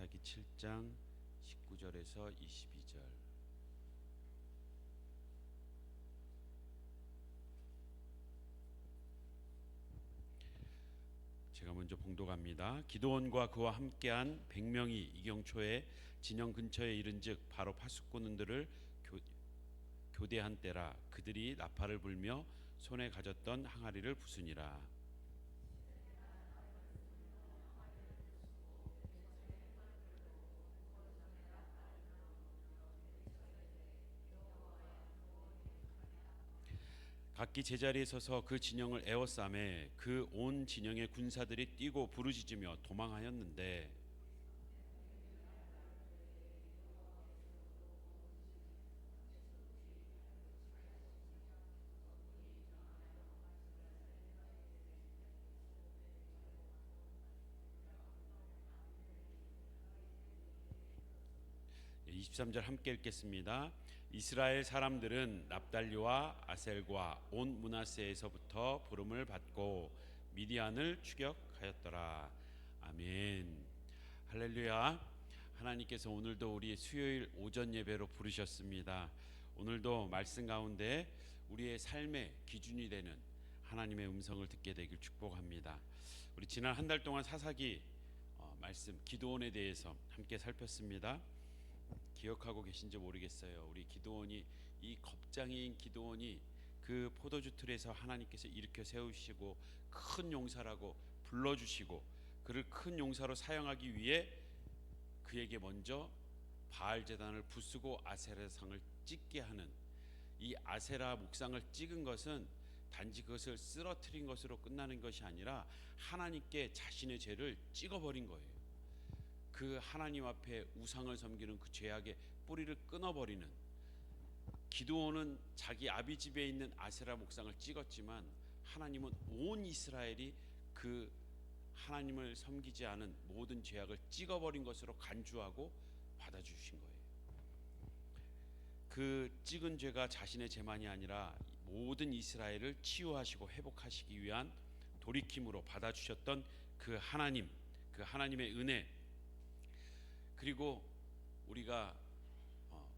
사사기 7장 19절에서 22절. 제가 먼저 봉독합니다. 기도원과 그와 함께한 100명이 이경초에 진영 근처에 이른즉 바로 파수꾼들을 교, 교대한 때라 그들이 나팔을 불며 손에 가졌던 항아리를 부수니라. 각기 제자리에 서서 그 진영을 에워싸매 그 온 진영의 군사들이 뛰고 부르짖으며 도망하였는데 예, 23절 함께 읽겠습니다. 이스라엘 사람들은 납달리와 아셀과 온 문하세에서부터 부름을 받고 미디안을 추격하였더라. 아멘. 할렐루야. 하나님께서 오늘도 우리 수요일 오전 예배로 부르셨습니다. 오늘도 말씀 가운데 우리의 삶의 기준이 되는 하나님의 음성을 듣게 되길 축복합니다. 우리 지난 한 달 동안 사사기 어, 말씀 기도원에 대해서 함께 살폈습니다. 기억하고 계신지 모르겠어요. 우리 기도원이 이 겁장인 기도원이 그 포도주 틀에서 하나님께서 일으켜 세우시고 큰 용사라고 불러주시고 그를 큰 용사로 사용하기 위해 그에게 먼저 바알 제단을 부수고 아세라 상을 찍게 하는 이 아세라 목상을 찍은 것은 단지 그것을 쓰러뜨린 것으로 끝나는 것이 아니라 하나님께 자신의 죄를 찍어버린 거예요. 그 하나님 앞에 우상을 섬기는 그 죄악의 뿌리를 끊어버리는 기도원은 자기 아비 집에 있는 아세라 목상을 찍었지만 하나님은 온 이스라엘이 그 하나님을 섬기지 않은 모든 죄악을 찍어버린 것으로 간주하고 받아주신 거예요. 그 찍은 죄가 자신의 죄만이 아니라 모든 이스라엘을 치유하시고 회복하시기 위한 돌이킴으로 받아주셨던 그 하나님, 그 하나님의 은혜 그리고 우리가 어,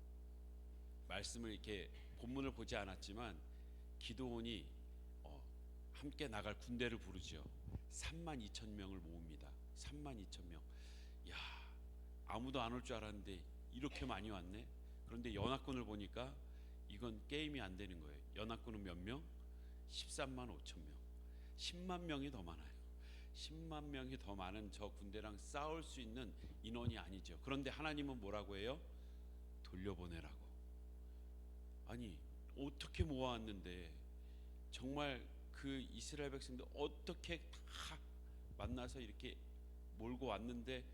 말씀을 이렇게 본문을 보지 않았지만 기도원이 어, 함께 나갈 군대를 부르죠. 3만 2천 명을 모읍니다. 3만 2천 명. 야 아무도 안 올 줄 알았는데 이렇게 많이 왔네. 그런데 연합군을 보니까 이건 게임이 안 되는 거예요. 연합군은 몇 명? 13만 5천 명. 10만 명이 더 많아요. 10만 명이 더 많은 저 군대랑 싸울 수 있는 인원이 아니죠. 그런데 하나님은 뭐라고 해요? 돌려보내라고. 아니 어떻게 모아왔는데 정말 그 이스라엘 백성들 어떻게 다 만나서 이렇게 몰고 왔는데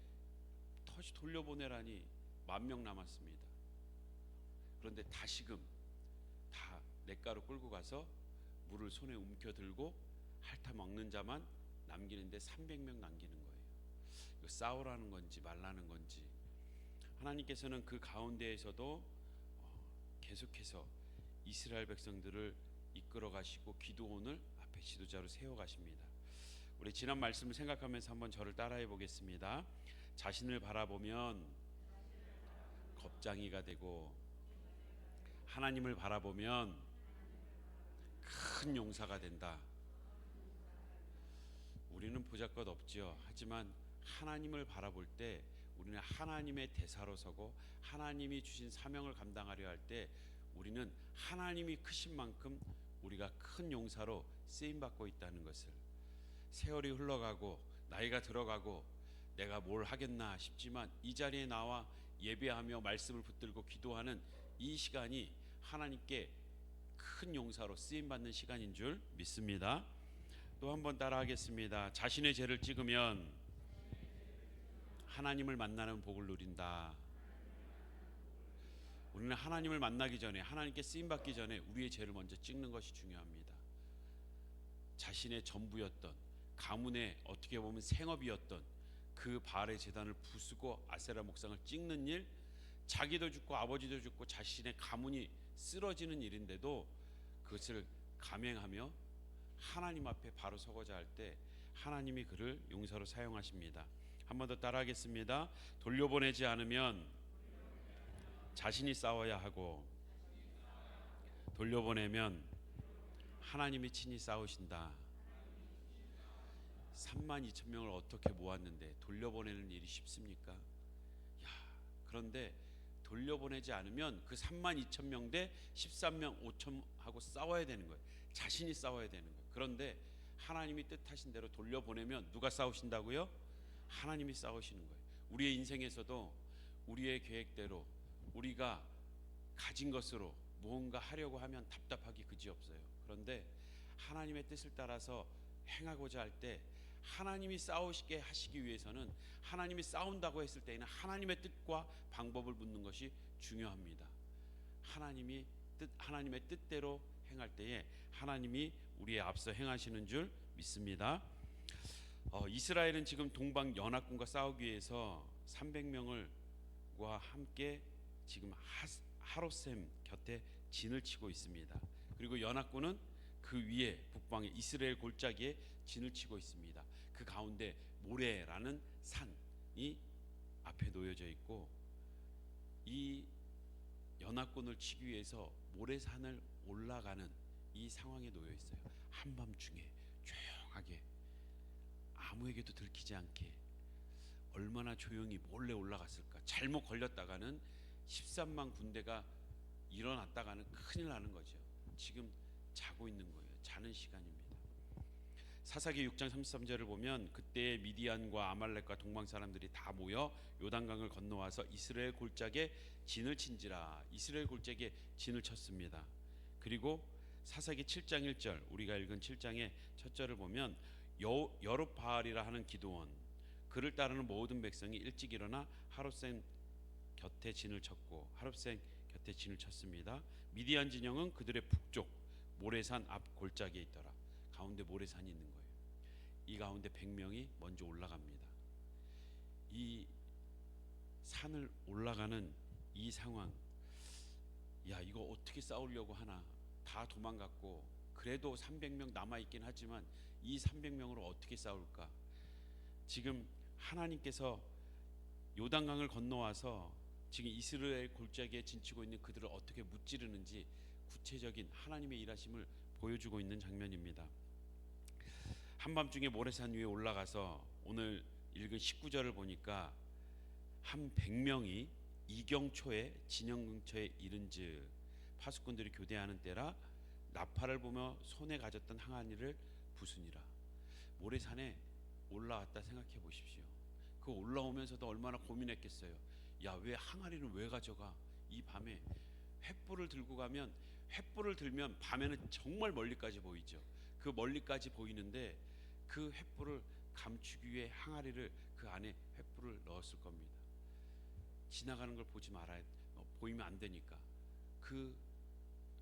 다시 돌려보내라니 만 명 남았습니다. 그런데 다시금 다 냇가로 끌고 가서 물을 손에 움켜 들고 핥아 먹는 자만 남기는데 300명 남기는 거예요. 이거 싸우라는 건지 말라는 건지 하나님께서는 그 가운데에서도 어, 계속해서 이스라엘 백성들을 이끌어 가시고 기도원을 앞에 지도자로 세워 가십니다. 우리 지난 말씀을 생각하면서 한번 저를 따라해 보겠습니다. 자신을 바라보면 겁장이가 되고 하나님을 바라보면 큰 용사가 된다. 우리는 보잘것 없지요. 하지만 하나님을 바라볼 때 우리는 하나님의 대사로 서고 하나님이 주신 사명을 감당하려 할 때 우리는 하나님이 크신 만큼 우리가 큰 용사로 쓰임 받고 있다는 것을 세월이 흘러가고 나이가 들어가고 내가 뭘 하겠나 싶지만 이 자리에 나와 예배하며 말씀을 붙들고 기도하는 이 시간이 하나님께 큰 용사로 쓰임 받는 시간인 줄 믿습니다. 또 한 번 따라하겠습니다. 자신의 죄를 찍으면 하나님을 만나는 복을 누린다. 우리는 하나님을 만나기 전에 하나님께 쓰임 받기 전에 우리의 죄를 먼저 찍는 것이 중요합니다. 자신의 전부였던 가문의 어떻게 보면 생업이었던 그 바알의 재단을 부수고 아세라 목상을 찍는 일, 자기도 죽고 아버지도 죽고 자신의 가문이 쓰러지는 일인데도 그것을 감행하며 하나님 앞에 바로 서고자 할 때 하나님이 그를 용사로 사용하십니다. 한 번 더 따라하겠습니다. 돌려보내지 않으면 자신이 싸워야 하고 돌려보내면 하나님이 친히 싸우신다. 3만 2천 명을 어떻게 모았는데 돌려보내는 일이 쉽습니까? 야, 그런데 돌려보내지 않으면 그 3만 2천 명 대 13명 5천 하고 싸워야 되는 거예요. 자신이 싸워야 되는 거예요. 그런데 하나님이 뜻하신 대로 돌려보내면 누가 싸우신다고요? 하나님이 싸우시는 거예요. 우리의 인생에서도 우리의 계획대로 우리가 가진 것으로 무언가 하려고 하면 답답하기 그지없어요. 그런데 하나님의 뜻을 따라서 행하고자 할 때 하나님이 싸우시게 하시기 위해서는 하나님이 싸운다고 했을 때에는 하나님의 뜻과 방법을 묻는 것이 중요합니다. 하나님이 뜻 하나님의 뜻대로 행할 때에 하나님이 우리의 앞서 행하시는 줄 믿습니다. 어, 이스라엘은 지금 동방 연합군과 싸우기 위해서 300명을과 함께 지금 하, 하로셈 곁에 진을 치고 있습니다. 그리고 연합군은 그 위에 북방에 이스라엘 골짜기에 진을 치고 있습니다. 그 가운데 모래라는 산이 앞에 놓여져 있고 이 연합군을 치기 위해서 모래산을 올라가는 이 상황에 놓여 있어요. 한밤중에 조용하게 아무에게도 들키지 않게 얼마나 조용히 몰래 올라갔을까. 잘못 걸렸다가는 13만 군대가 일어났다가는 큰일 나는 거죠. 지금 자고 있는 거예요. 자는 시간입니다. 사사기 6장 33절을 보면 그때 미디안과 아말렉과 동방 사람들이 다 모여 요단강을 건너와서 이스라엘 골짜기에 진을 친지라 이스라엘 골짜기에 진을 쳤습니다. 그리고 사사기 7장 1절 우리가 읽은 7장의 첫 절을 보면 여, 여룹바알이라 하는 기도원 그를 따르는 모든 백성이 일찍 일어나 하루센 곁에 진을 쳤고 하루센 곁에 진을 쳤습니다. 미디안 진영은 그들의 북쪽 모래산 앞 골짜기에 있더라. 가운데 모래산이 있는 거예요. 이 가운데 100명이 먼저 올라갑니다. 이 산을 올라가는 이 상황 야 이거 어떻게 싸우려고 하나 다 도망갔고 그래도 300명 남아 있긴 하지만 이 300명으로 어떻게 싸울까 지금 하나님께서 요단강을 건너와서 지금 이스라엘 골짜기에 진치고 있는 그들을 어떻게 무찌르는지 구체적인 하나님의 일하심을 보여주고 있는 장면입니다. 한밤중에 모래산 위에 올라가서 오늘 읽은 19절을 보니까 한 100명이 이경초에 진영 근처에 이른즉 파수꾼들이 교대하는 때라 나팔을 보며 손에 가졌던 항아리를 부수니라 모래산에 올라왔다 생각해 보십시오. 그 올라오면서도 얼마나 고민했겠어요. 야 왜 항아리를 왜 가져가? 이 밤에 횃불을 들고 가면 횃불을 들면 밤에는 정말 멀리까지 보이죠. 그 멀리까지 보이는데 그 횃불을 감추기 위해 항아리를 그 안에 횃불을 넣었을 겁니다. 지나가는 걸 보지 말아야 어, 보이면 안 되니까 그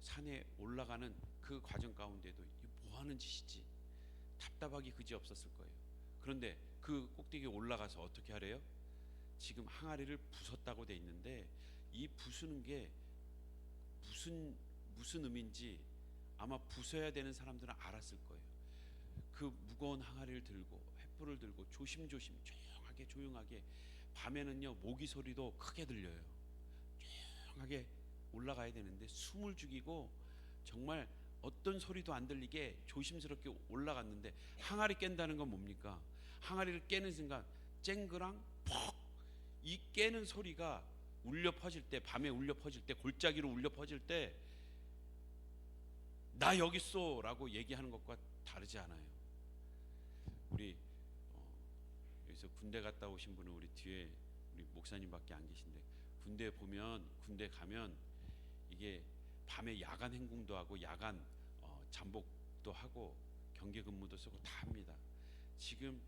산에 올라가는 그 과정 가운데도 뭐 하는 짓이지 답답하기 그지 없었을 거예요. 그런데 그 꼭대기에 올라가서 어떻게 하래요? 지금 항아리를 부쉈다고 돼 있는데 이 부수는 게 무슨 무슨 의미인지 아마 부숴야 되는 사람들은 알았을 거예요. 그 무거운 항아리를 들고 횃불을 들고 조심조심 조용하게 조용하게 밤에는요 모기 소리도 크게 들려요. 조용하게 올라가야 되는데 숨을 죽이고 정말 어떤 소리도 안 들리게 조심스럽게 올라갔는데 항아리 깬다는 건 뭡니까? 항아리를 깨는 순간 쨍그랑 퍽이 깨는 소리가 울려 퍼질 때 밤에 울려 퍼질 때 골짜기로 울려 퍼질 때 나 여기 있어라고 얘기하는 것과 다르지 않아요. 우리 어, 여기서 군대 갔다 오신 분은 우리 뒤에 우리 목사님밖에 안 계신데 군대 보면 군대 가면 이게 밤에 야간 행군도 하고 야간 어, 잠복도 하고 경계 근무도 쓰고 다 합니다. 지금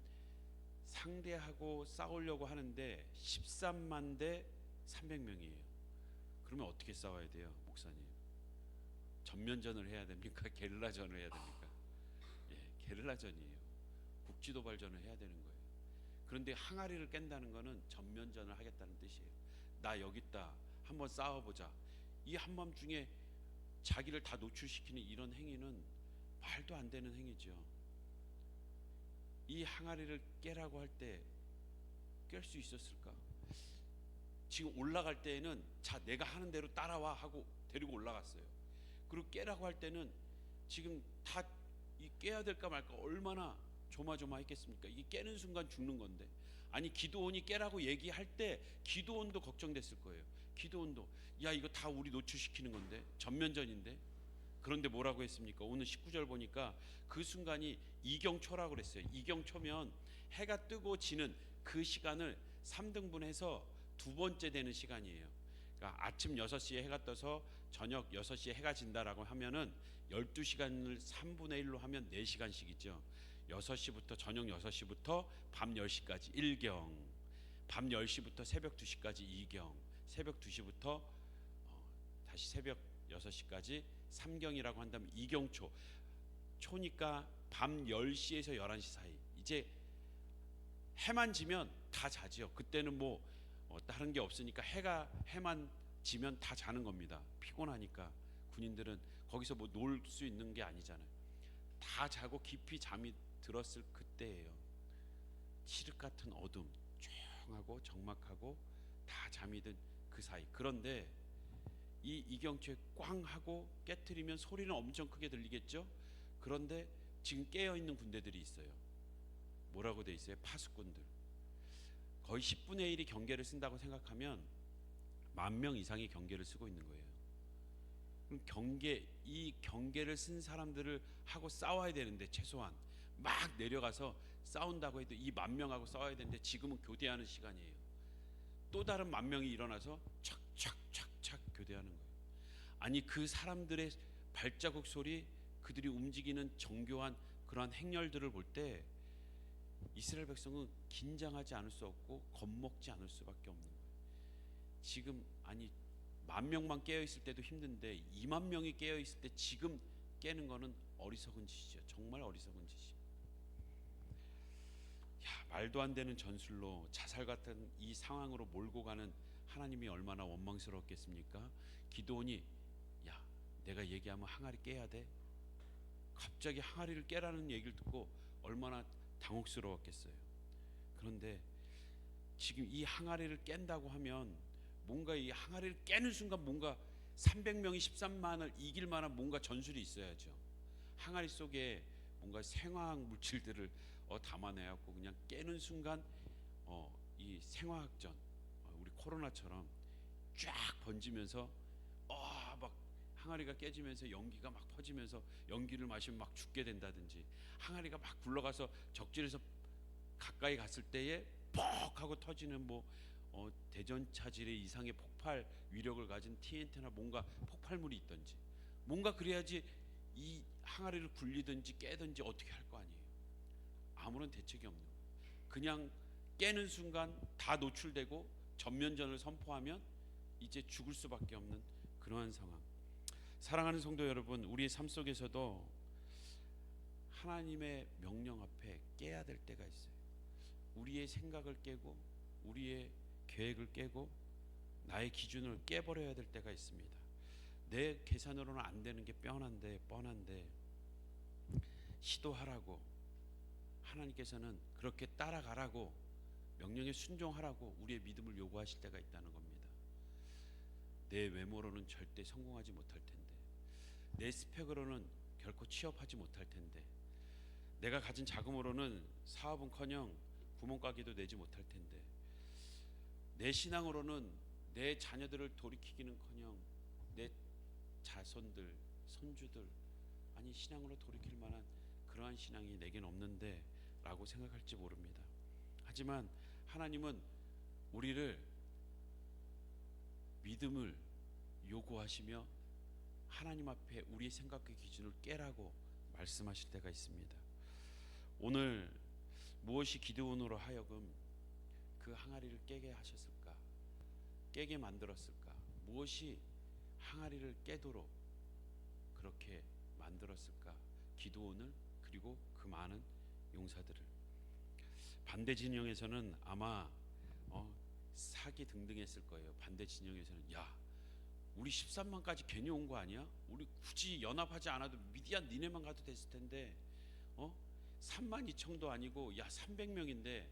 상대하고 싸우려고 하는데 13만 대 300명이에요. 그러면 어떻게 싸워야 돼요, 목사님? 전면전을 해야 됩니까? 게릴라전을 해야 됩니까? 예, 게릴라전이에요. 국지도발전을 해야 되는 거예요. 그런데 항아리를 깬다는 거는 전면전을 하겠다는 뜻이에요. 나 여기 있다. 한번 싸워보자. 이 한밤중에 자기를 다 노출시키는 이런 행위는 말도 안 되는 행위죠. 이 항아리를 깨라고 할 때 깰 수 있었을까? 지금 올라갈 때에는 자 내가 하는 대로 따라와 하고 데리고 올라갔어요. 그리고 깨라고 할 때는 지금 다 이 깨야 될까 말까 얼마나 조마조마했겠습니까? 이게 깨는 순간 죽는 건데 아니 기도원이 깨라고 얘기할 때 기도원도 걱정됐을 거예요. 기도원도 야 이거 다 우리 노출시키는 건데 전면전인데 그런데 뭐라고 했습니까? 오늘 19절 보니까 그 순간이 이경초라고 그랬어요. 이경초면 해가 뜨고 지는 그 시간을 3등분해서 두 번째 되는 시간이에요. 그러니까 아침 6시에 해가 떠서 저녁 6시에 해가 진다라고 하면은 12시간을 3분의 1로 하면 4시간씩이죠. 6시부터 저녁 6시부터 밤 10시까지 1경. 밤 10시부터 새벽 2시까지 2경. 새벽 2시부터 어, 다시 새벽 6시까지 3경이라고 한다면 2경초. 초니까 밤 10시에서 11시 사이. 이제 해만 지면 다 자지요. 그때는 뭐 어, 다른 게 없으니까 해가 해만 지면 다 자는 겁니다. 피곤하니까 군인들은 거기서 뭐 놀 수 있는 게 아니잖아요. 다 자고 깊이 잠이 들었을 그때예요. 칠흑 같은 어둠, 조용하고 적막하고 다 잠이 든 그 사이. 그런데 이 이경초에 꽝 하고 깨트리면 소리는 엄청 크게 들리겠죠. 그런데 지금 깨어 있는 군대들이 있어요. 뭐라고 돼 있어요? 파수꾼들. 거의 10분의 1이 경계를 쓴다고 생각하면 만 명 이상이 경계를 쓰고 있는 거예요. 그럼 경계 이 경계를 쓴 사람들을 하고 싸워야 되는데 최소한 막 내려가서 싸운다고 해도 이 만 명하고 싸워야 되는데 지금은 교대하는 시간이에요. 또 다른 만 명이 일어나서 착착착착 교대하는 거예요. 아니 그 사람들의 발자국 소리, 그들이 움직이는 정교한 그러한 행렬들을 볼 때 이스라엘 백성은 긴장하지 않을 수 없고 겁먹지 않을 수밖에 없는 거예요. 지금 아니 만 명만 깨어 있을 때도 힘든데 2만 명이 깨어 있을 때 지금 깨는 거는 어리석은 짓이죠. 정말 어리석은 짓이. 야 말도 안 되는 전술로 자살 같은 이 상황으로 몰고 가는 하나님이 얼마나 원망스럽겠습니까? 기도원이 야 내가 얘기하면 항아리 깨야 돼. 갑자기 항아리를 깨라는 얘기를 듣고 얼마나 당혹스러웠겠어요. 그런데 지금 이 항아리를 깬다고 하면 뭔가 이 항아리를 깨는 순간 뭔가 300명이 13만을 이길 만한 뭔가 전술이 있어야죠. 항아리 속에 뭔가 생화학 물질들을 어, 담아내갖고 그냥 깨는 순간 어, 이 생화학전 어, 우리 코로나처럼 쫙 번지면서 어, 막 항아리가 깨지면서 연기가 막 퍼지면서 연기를 마시면 막 죽게 된다든지 항아리가 막 굴러가서 적진에서 가까이 갔을 때에 퍽 하고 터지는 뭐 어, 대전 차질의 이상의 폭발 위력을 가진 TNT나 뭔가 폭발물이 있던지 뭔가 그래야지 이 항아리를 굴리든지 깨든지 어떻게 할 거 아니에요. 아무런 대책이 없는 거예요. 그냥 깨는 순간 다 노출되고 전면전을 선포하면 이제 죽을 수밖에 없는 그러한 상황. 사랑하는 성도 여러분, 우리의 삶 속에서도 하나님의 명령 앞에 깨야 될 때가 있어요. 우리의 생각을 깨고 우리의 계획을 깨고 나의 기준을 깨버려야 될 때가 있습니다. 내 계산으로는 안 되는 게 뻔한데 뻔한데 시도하라고 하나님께서는 그렇게 따라가라고 명령에 순종하라고 우리의 믿음을 요구하실 때가 있다는 겁니다. 내 외모로는 절대 성공하지 못할 텐데 내 스펙으로는 결코 취업하지 못할 텐데 내가 가진 자금으로는 사업은커녕 구멍가게도 내지 못할 텐데 내 신앙으로는 내 자녀들을 돌이키기는커녕 내 자손들, 손주들 아니 신앙으로 돌이킬 만한 그러한 신앙이 내겐 없는데 라고 생각할지 모릅니다. 하지만 하나님은 우리를 믿음을 요구하시며 하나님 앞에 우리의 생각의 기준을 깨라고 말씀하실 때가 있습니다. 오늘 무엇이 기도원으로 하여금 그 항아리를 깨게 하셨을까? 깨게 만들었을까? 무엇이 항아리를 깨도록 그렇게 만들었을까? 기도원을 그리고 그 많은 용사들을 반대 진영에서는 아마 어, 사기 등등했을 거예요. 반대 진영에서는 야 우리 13만까지 괜히 온 거 아니야? 우리 굳이 연합하지 않아도 미디안 니네만 가도 됐을 텐데 어 3만 2천도 아니고 야 300명인데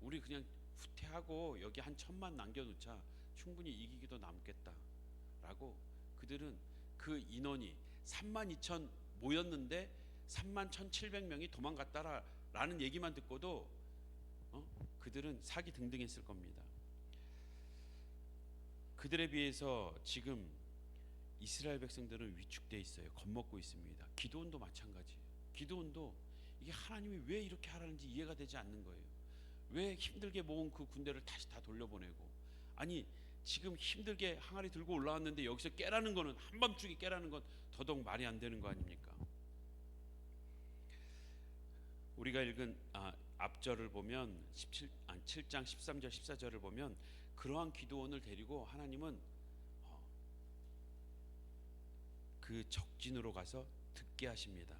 우리 그냥 후퇴하고 여기 한 천만 남겨놓자 충분히 이기기도 남겠다라고 그들은 그 인원이 3만 2천 모였는데 3만 1,700명이 도망갔다라는 얘기만 듣고도 어? 그들은 사기 등등했을 겁니다. 그들에 비해서 지금 이스라엘 백성들은 위축돼 있어요. 겁먹고 있습니다. 기도원도 마찬가지. 기도원도 이게 하나님이 왜 이렇게 하라는지 이해가 되지 않는 거예요. 왜 힘들게 모은 그 군대를 다시 다 돌려보내고 아니 지금 힘들게 항아리 들고 올라왔는데 여기서 깨라는 거는 한밤중에 깨라는 건 더더욱 말이 안 되는 거 아닙니까? 우리가 읽은 아, 앞절을 보면 17, 아, 7장 13절 14절을 보면 그러한 기도원을 데리고 하나님은 어, 그 적진으로 가서 듣게 하십니다.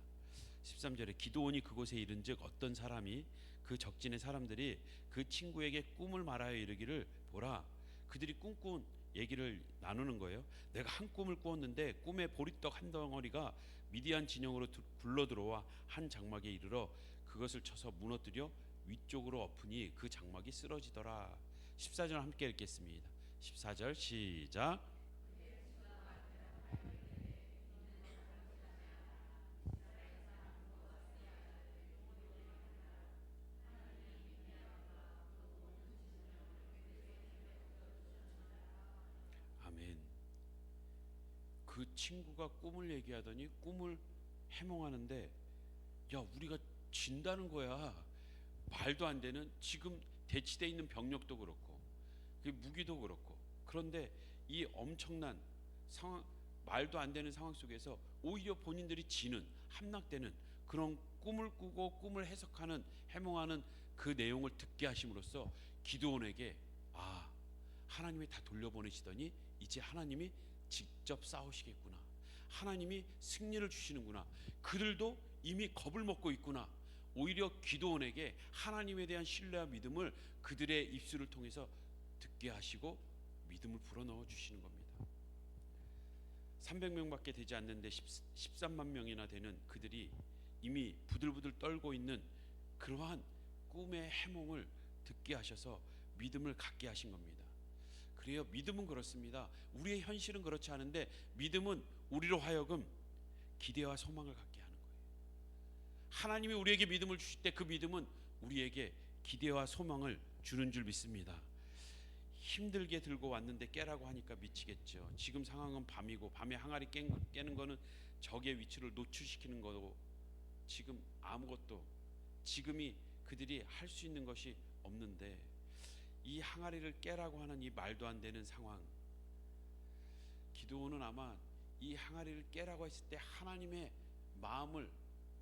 13절에 기도원이 그곳에 이른즉 어떤 사람이 그 적진의 사람들이 그 친구에게 꿈을 말하여 이르기를 보라 그들이 꿈꾼 얘기를 나누는 거예요. 내가 한 꿈을 꾸었는데 꿈에 보리떡 한 덩어리가 미디안 진영으로 두- 굴러 들어와 한 장막에 이르러 그것을 쳐서 무너뜨려 위쪽으로 엎으니 그 장막이 쓰러지더라. 14절 함께 읽겠습니다. 14절 시작. 아멘. 그 친구가 꿈을 얘기하더니 꿈을 해몽하는데 야 우리가 진다는 거야. 말도 안 되는 지금 대치돼 있는 병력도 그렇고 그 무기도 그렇고 그런데 이 엄청난 상황 말도 안 되는 상황 속에서 오히려 본인들이 지는 함락되는 그런 꿈을 꾸고 꿈을 해석하는 해몽하는 그 내용을 듣게 하심으로써 기도원에게 아 하나님이 다 돌려보내시더니 이제 하나님이 직접 싸우시겠구나. 하나님이 승리를 주시는구나. 그들도 이미 겁을 먹고 있구나. 오히려 기도원에게 하나님에 대한 신뢰와 믿음을 그들의 입술을 통해서 듣게 하시고 믿음을 불어넣어 주시는 겁니다. 300명밖에 되지 않는데 13만 명이나 되는 그들이 이미 부들부들 떨고 있는 그러한 꿈의 해몽을 듣게 하셔서 믿음을 갖게 하신 겁니다. 그래요. 믿음은 그렇습니다. 우리의 현실은 그렇지 않은데 믿음은 우리로 하여금 기대와 소망을 갖게 하나님이 우리에게 믿음을 주실 때 그 믿음은 우리에게 기대와 소망을 주는 줄 믿습니다. 힘들게 들고 왔는데 깨라고 하니까 미치겠죠. 지금 상황은 밤이고 밤에 항아리 깬, 깨는 거는 적의 위치를 노출시키는 거고 지금 아무것도 지금이 그들이 할 수 있는 것이 없는데 이 항아리를 깨라고 하는 이 말도 안 되는 상황 기도원은 아마 이 항아리를 깨라고 했을 때 하나님의 마음을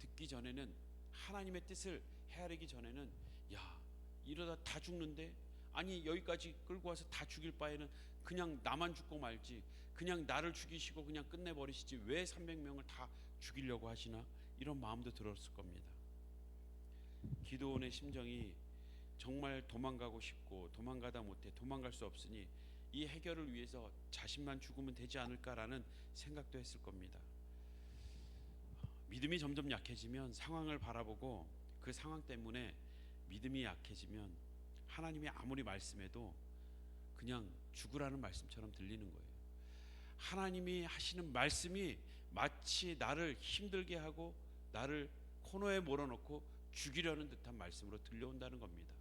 듣기 전에는 하나님의 뜻을 헤아리기 전에는 야 이러다 다 죽는데? 아니 여기까지 끌고 와서 다 죽일 바에는 그냥 나만 죽고 말지 그냥 나를 죽이시고 그냥 끝내버리시지 왜 300명을 다 죽이려고 하시나? 이런 마음도 들었을 겁니다. 기도원의 심정이 정말 도망가고 싶고 도망가다 못해 도망갈 수 없으니 이 해결을 위해서 자신만 죽으면 되지 않을까라는 생각도 했을 겁니다. 믿음이 점점 약해지면 상황을 바라보고 그 상황 때문에 믿음이 약해지면 하나님이 아무리 말씀해도 그냥 죽으라는 말씀처럼 들리는 거예요. 하나님이 하시는 말씀이 마치 나를 힘들게 하고 나를 코너에 몰아넣고 죽이려는 듯한 말씀으로 들려온다는 겁니다.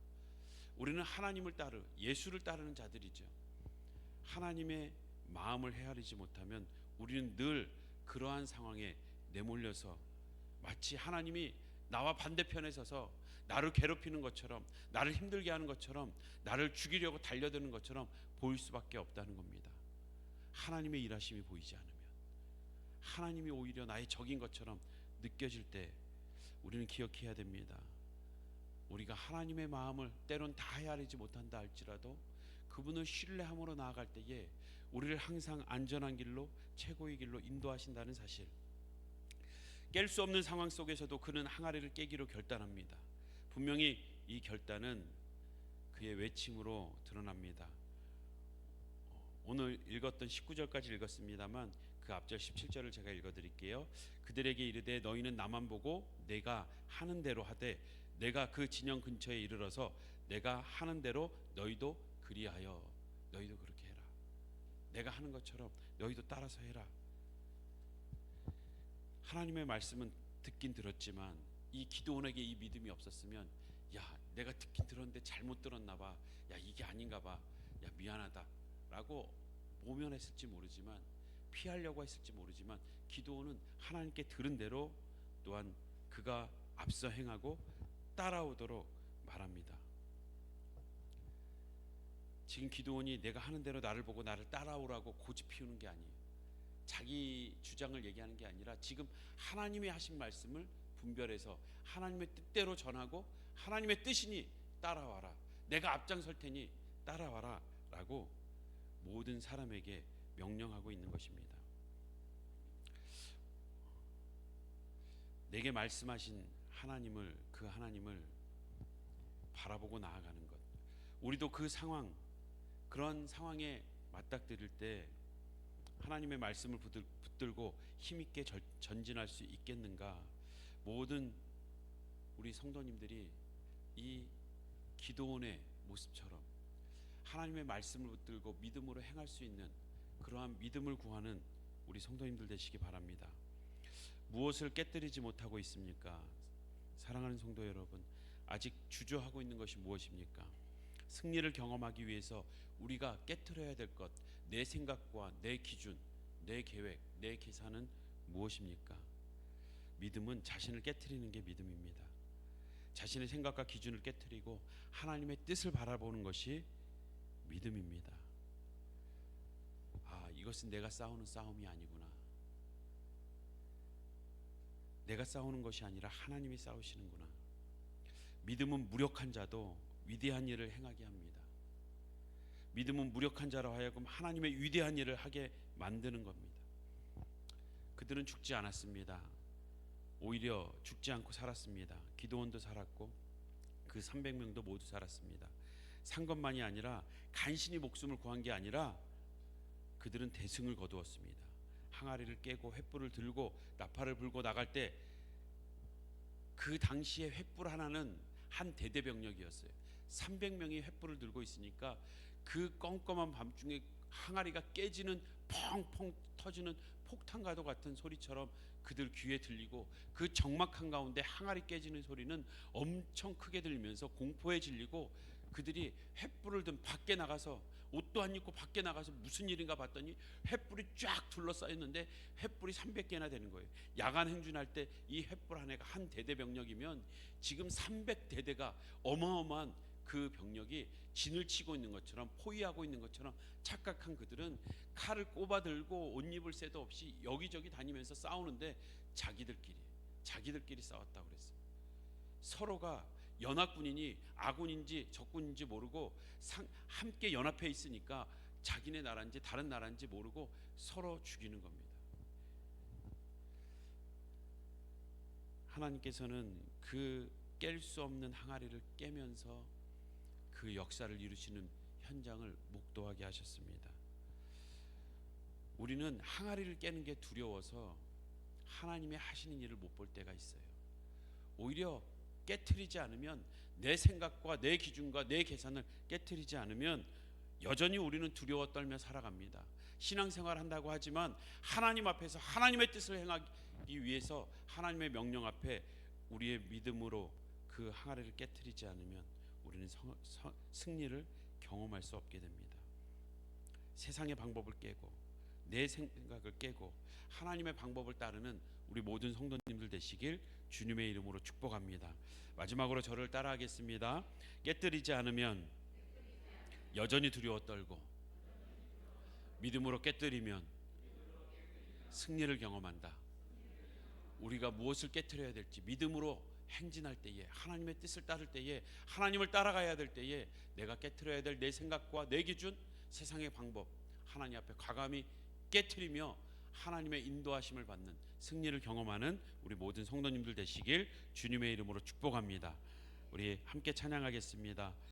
우리는 하나님을 따르 예수를 따르는 자들이죠. 하나님의 마음을 헤아리지 못하면 우리는 늘 그러한 상황에 내몰려서 마치 하나님이 나와 반대편에 서서 나를 괴롭히는 것처럼 나를 힘들게 하는 것처럼 나를 죽이려고 달려드는 것처럼 보일 수밖에 없다는 겁니다. 하나님의 일하심이 보이지 않으면 하나님이 오히려 나의 적인 것처럼 느껴질 때 우리는 기억해야 됩니다. 우리가 하나님의 마음을 때론 다 헤아리지 못한다 할지라도 그분을 신뢰함으로 나아갈 때에 우리를 항상 안전한 길로 최고의 길로 인도하신다는 사실. 깰 수 없는 상황 속에서도 그는 항아리를 깨기로 결단합니다. 분명히 이 결단은 그의 외침으로 드러납니다. 오늘 읽었던 19절까지 읽었습니다만 그 앞절 17절을 제가 읽어드릴게요. 그들에게 이르되 너희는 나만 보고 내가 하는 대로 하되 내가 그 진영 근처에 이르러서 내가 하는 대로 너희도 그리하여 너희도 그렇게 해라. 내가 하는 것처럼 너희도 따라서 해라. 하나님의 말씀은 듣긴 들었지만 이 기도원에게 이 믿음이 없었으면 야 내가 듣긴 들었는데 잘못 들었나 봐. 야 이게 아닌가 봐. 야 미안하다라고 모면했을지 모르지만 피하려고 했을지 모르지만 기도원은 하나님께 들은 대로 또한 그가 앞서 행하고 따라오도록 말합니다. 지금 기도원이 내가 하는 대로 나를 보고 나를 따라오라고 고집 피우는 게 아니에요. 자기 주장을 얘기하는 게 아니라 지금 하나님의 하신 말씀을 분별해서 하나님의 뜻대로 전하고 하나님의 뜻이니 따라와라. 내가 앞장설 테니 따라와라라고 모든 사람에게 명령하고 있는 것입니다. 내게 말씀하신 하나님을 그 하나님을 바라보고 나아가는 것. 우리도 그 상황 그런 상황에 맞닥뜨릴 때 하나님의 말씀을 붙들, 붙들고 힘있게 절, 전진할 수 있겠는가? 모든 우리 성도님들이 이 기도원의 모습처럼 하나님의 말씀을 붙들고 믿음으로 행할 수 있는 그러한 믿음을 구하는 우리 성도님들 되시기 바랍니다. 무엇을 깨뜨리지 못하고 있습니까? 사랑하는 성도 여러분, 아직 주저하고 있는 것이 무엇입니까? 승리를 경험하기 위해서 우리가 깨뜨려야 될 것, 내 생각과 내 기준, 내 계획, 내 계산은 무엇입니까? 믿음은 자신을 깨뜨리는 게 믿음입니다. 자신의 생각과 기준을 깨뜨리고 하나님의 뜻을 바라보는 것이 믿음입니다. 아, 이것은 내가 싸우는 싸움이 아니구나. 내가 싸우는 것이 아니라 하나님이 싸우시는구나. 믿음은 무력한 자도 위대한 일을 행하게 합니다. 믿음은 무력한 자로 하여금 하나님의 위대한 일을 하게 만드는 겁니다. 그들은 죽지 않았습니다. 오히려 죽지 않고 살았습니다. 기도원도 살았고 그 300명도 모두 살았습니다. 산 것만이 아니라 간신히 목숨을 구한 게 아니라 그들은 대승을 거두었습니다. 항아리를 깨고 횃불을 들고 나팔을 불고 나갈 때 그 당시에 횃불 하나는 한 대대병력이었어요. 300명이 횃불을 들고 있으니까 그 껌껌한 밤중에 항아리가 깨지는 펑펑 터지는 폭탄과도 같은 소리처럼 그들 귀에 들리고 그 적막한 가운데 항아리 깨지는 소리는 엄청 크게 들리면서 공포에 질리고 그들이 횃불을 든 밖에 나가서 옷도 안 입고 밖에 나가서 무슨 일인가 봤더니 횃불이 쫙 둘러싸였는데 횃불이 300개나 되는 거예요. 야간 행진할 때 이 횃불 한 해가 한 대대 병력이면 지금 300대대가 어마어마한 그 병력이 진을 치고 있는 것처럼 포위하고 있는 것처럼 착각한 그들은 칼을 꼽아들고 옷 입을 새도 없이 여기저기 다니면서 싸우는데 자기들끼리 자기들끼리 싸웠다고 그랬어요. 서로가 연합군이니 아군인지 적군인지 모르고 상, 함께 연합해 있으니까 자기네 나라인지 다른 나라인지 모르고 서로 죽이는 겁니다. 하나님께서는 그 깰 수 없는 항아리를 깨면서 그 역사를 이루시는 현장을 목도하게 하셨습니다. 우리는 항아리를 깨는 게 두려워서 하나님의 하시는 일을 못 볼 때가 있어요. 오히려 깨뜨리지 않으면 내 생각과 내 기준과 내 계산을 깨뜨리지 않으면 여전히 우리는 두려워 떨며 살아갑니다. 신앙생활 한다고 하지만 하나님 앞에서 하나님의 뜻을 행하기 위해서 하나님의 명령 앞에 우리의 믿음으로 그 항아리를 깨뜨리지 않으면 우리는 성, 성, 승리를 경험할 수 없게 됩니다. 세상의 방법을 깨고 내 생각을 깨고 하나님의 방법을 따르는 우리 모든 성도님들 되시길 주님의 이름으로 축복합니다. 마지막으로 저를 따라하겠습니다. 깨뜨리지 않으면 여전히 두려워 떨고 믿음으로 깨뜨리면 승리를 경험한다. 우리가 무엇을 깨뜨려야 될지 믿음으로 행진할 때에 하나님의 뜻을 따를 때에 하나님을 따라가야 될 때에 내가 깨뜨려야 될 내 생각과 내 기준 세상의 방법 하나님 앞에 과감히 깨뜨리며 하나님의 인도하심을 받는 승리를 경험하는 우리 모든 성도님들 되시길 주님의 이름으로 축복합니다. 우리 함께 찬양하겠습니다.